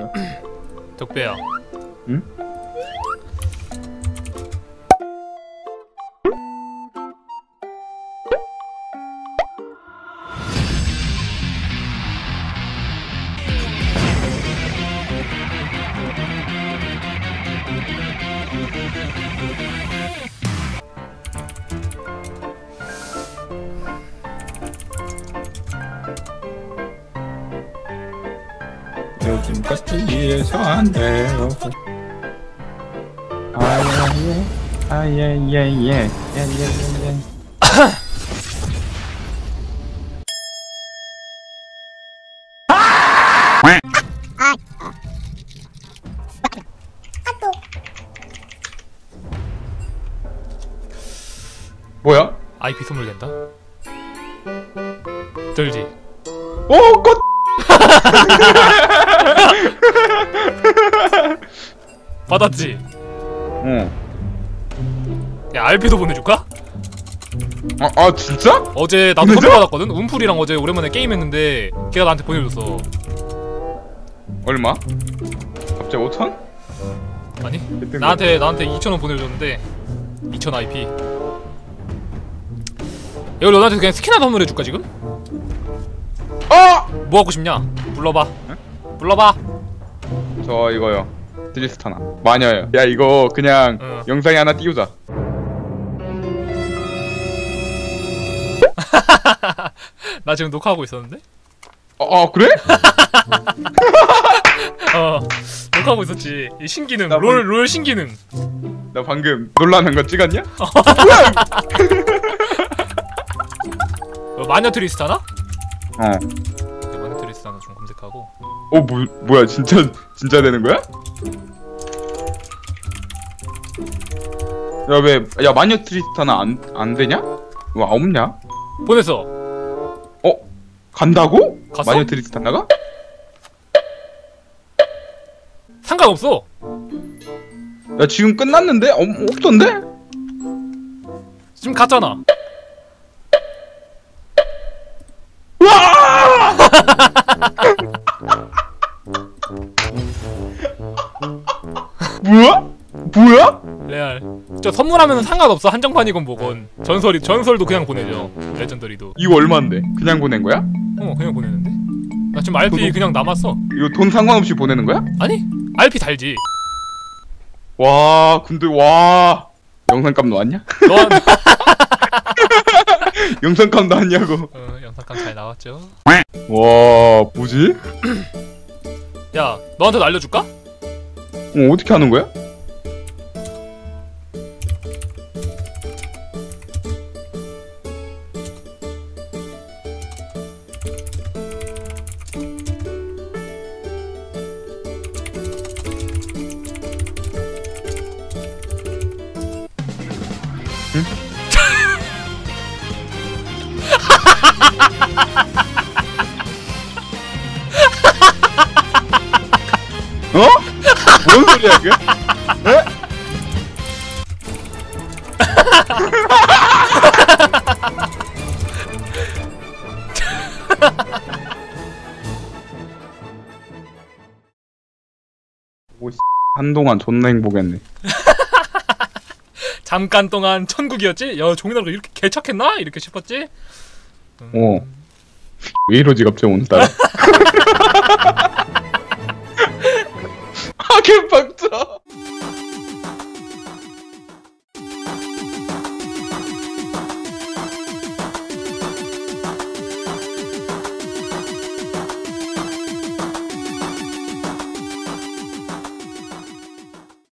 뭐야? 덕배야. 응? 같이에서 안 돼요. 아예예 아예예예 예예예예. 뭐야? IP 선물 된다. 들지. 오 꽃. 받았지. 어. 야 RP도 보내줄까? 아, 아 진짜? 어제 나도 보내줘? 선물 받았거든. 운풀이랑 어제 오랜만에 게임했는데 걔가 나한테 보내줬어. 얼마? 갑자기 5천? 아니? 나한테 나한테 2천 원 보내줬는데 2천 IP. 이걸 너한테 그냥 스킨 하나 선물해줄까 지금? 어! 뭐 하고 싶냐? 불러봐. 불러봐. 저 이거요. 드리스타나 마녀요. 야 이거 그냥 어. 영상에 하나 띄우자. 나 지금 녹화하고 있었는데? 어, 어 그래? 어 녹화하고 있었지. 이 신기능 나 롤 롤 신기능. 나 방금 놀라는 거 찍었냐? 어, 마녀 트리스타나? 어. 네, 마녀 트리스타나 좀 검색하고. 어 뭐, 뭐야 진짜 진짜 되는 거야? 야 왜 야 마녀 트리스타나 안 안 되냐? 와 없냐? 보냈어. 어 간다고? 갔어? 마녀 트리스타나가? 상관없어. 야 지금 끝났는데? 어, 없던데? 지금 갔잖아. 뭐야? 뭐야? 레알. 저 선물하면 상관없어. 한정판이건 뭐건. 전설이 전설도 그냥 보내죠. 레전더리도. 이거 얼마인데? 그냥 보낸 거야? 어 그냥 보내는데? 나 지금 RP 그냥 남았어. 이거 돈 상관없이 보내는 거야? 아니 RP 달지. 와 근데 와 영상값 나왔냐? 너 영상값 나왔냐고 어, 영상감 잘 나왔죠. 와 뭐지? 야 너한테도 알려줄까? 어, 어떻게 하는 거야? 어? 뭔 소리야 그게? 에? 오 씨, 한동안 존나 행복했네. 잠깐 동안 천국이었지? 야 종이나라가 이렇게 개척했나? 이렇게 싶었지? 음, 어. 왜 이러지 갑자기 오늘따라? 개빡쳐.